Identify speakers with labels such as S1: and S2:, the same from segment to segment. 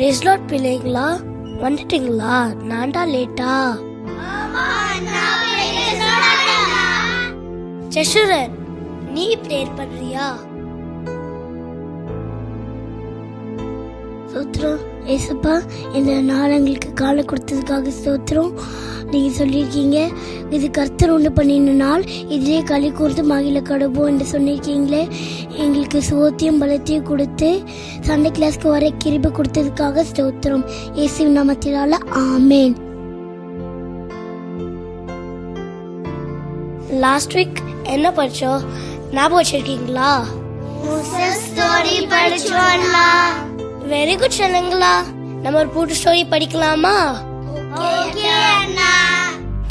S1: பிரேஸ்லாட் பிள்ளைங்களா வந்துட்டீங்களா? நான்டா லேட்டா ஜஷுரன் நீ ப்ரேயர் பண்றியா? சோத்ரம் ஏசப்பா இந்த நாள் எங்களுக்கு காலை கொடுத்ததுக்காக சோத்திரம் நீங்கள் சொல்லியிருக்கீங்க. இது கர்த்தர் உண்டு பண்ணின நாள். இதிலே களி கூர்ந்து மகிழ கடப்போம் என்று சொன்னிருக்கீங்களே எங்களுக்கு சோத்தியம் பலத்தையும் கொடுத்து சண்டே கிளாஸ்க்கு வர கிருபை கொடுத்ததுக்காக ஸ்தோத்திரம். இயேசு நாமத்தினால ஆமேன். லாஸ்ட் வீக் என்ன படிச்சோம்? ஞாபகம் வச்சிருக்கீங்களா?
S2: ஸ்டோரி படிச்சோம்ல
S1: வெரி குட் சொன்னீங்களா நம்ம ஒரு புது ஸ்டோரி படிக்கலாமா?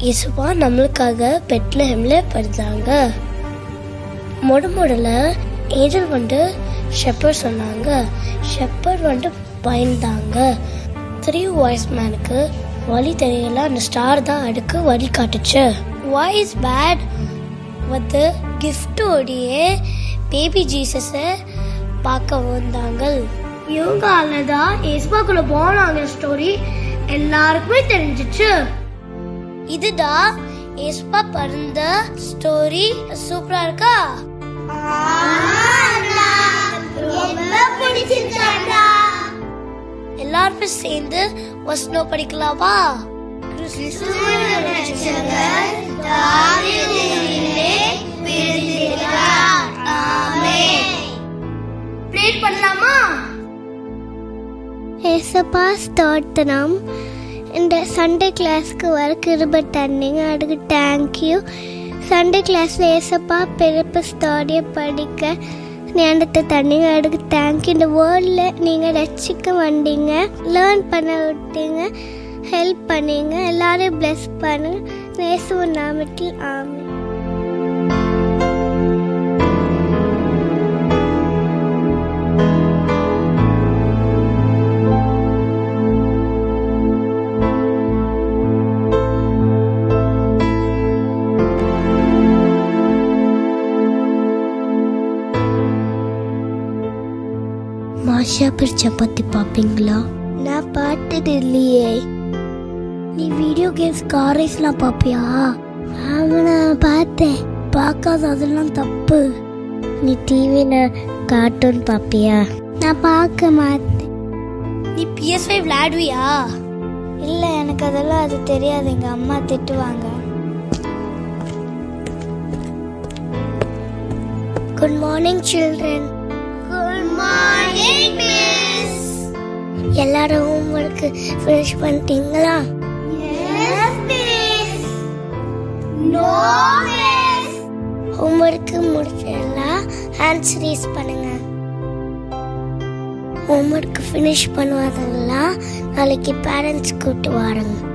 S1: இசுவா நம்மளுக்காக பெட்லஹெம்ல படித்தாங்க. முட முடல ஏஞ்சல் வந்து ஷெப்பர் சொன்னாங்க. ஷெப்பர் வந்து பயந்தாங்க. த்ரீ வாய்ஸ் மேனுக்கு வழி தெரியல அந்த ஸ்டார் தான் அடுக்கு வழி காட்டுச்சு. வாய்ஸ் பேட் வந்து கிஃப்டோடையே பேபி ஜீசஸை பார்க்க வந்தாங்க. இவங்க தான் ஏஸ்பாக்குள்ள போனாங்க ஸ்டோரி எல்லாருக்குமே தெரிஞ்சிச்சு. இதுதான் ஏஸ்பா பிறந்த ஸ்டோரி சூப்பரா இருக்கா? எல்லாருமே சேர்ந்து வசனம் படிக்கலாமா? ப்ரேட்
S2: ஏசப்பா ஸ்தோத்திரம் இந்த சண்டே கிளாஸ்க்கு வர கிருப தந்தீங்க. அதுக்கு தேங்க்யூ சண்டே கிளாஸில் ஏசப்பா பிறப்பு ஸ்டோரியை படிக்க ஞானத்தை தந்தீங்க. அதுக்கு தேங்க்யூ இந்த வேர்ல்டில் நீங்கள் ரசிக்க வந்தீங்க. லேர்ன் பண்ண விட்டீங்க. ஹெல்ப் பண்ணீங்க. எல்லாரும் bless பண்ணுங்க. நேசுவ நாமத்தில் ஆமென்.
S1: மாஷா பேர் சப்பாத்தி பாப்பீங்களா?
S2: நான் பார்த்தது இல்லையே
S1: நீ வீடியோ கேம்ஸ் கார் ரேஸ்லாம் பாப்பியா?
S2: ஆமாம் நான் பார்த்தேன்.
S1: பார்க்காத அதெல்லாம் தப்பு.
S2: நீ டிவியில் கார்ட்டூன் பார்ப்பியா நான் பார்க்க மாட்டேன்.
S1: நீ பிஎஸ் ஃபைவ் விளையாடுவியா?
S2: இல்லை எனக்கு அதெல்லாம் அது தெரியாது. எங்கள் அம்மா திட்டுவாங்க.
S1: குட் மார்னிங் சில்ட்ரன் எல்லாரும் ஹோம்ஒர்க் ஃபினிஷ் பண்ணிட்டீங்களா?
S2: மிஸ்
S1: ஹோம்ஒர்க் முடிச்சிடலாம். ஹேண்ட்ஸ் ரீஸ் பண்ணுங்க. ஹோம்ஒர்க் ஃபினிஷ் பண்ணுவாதெல்லாம் நாளைக்கு பேரண்ட்ஸ் கூப்பிட்டு வாருங்க.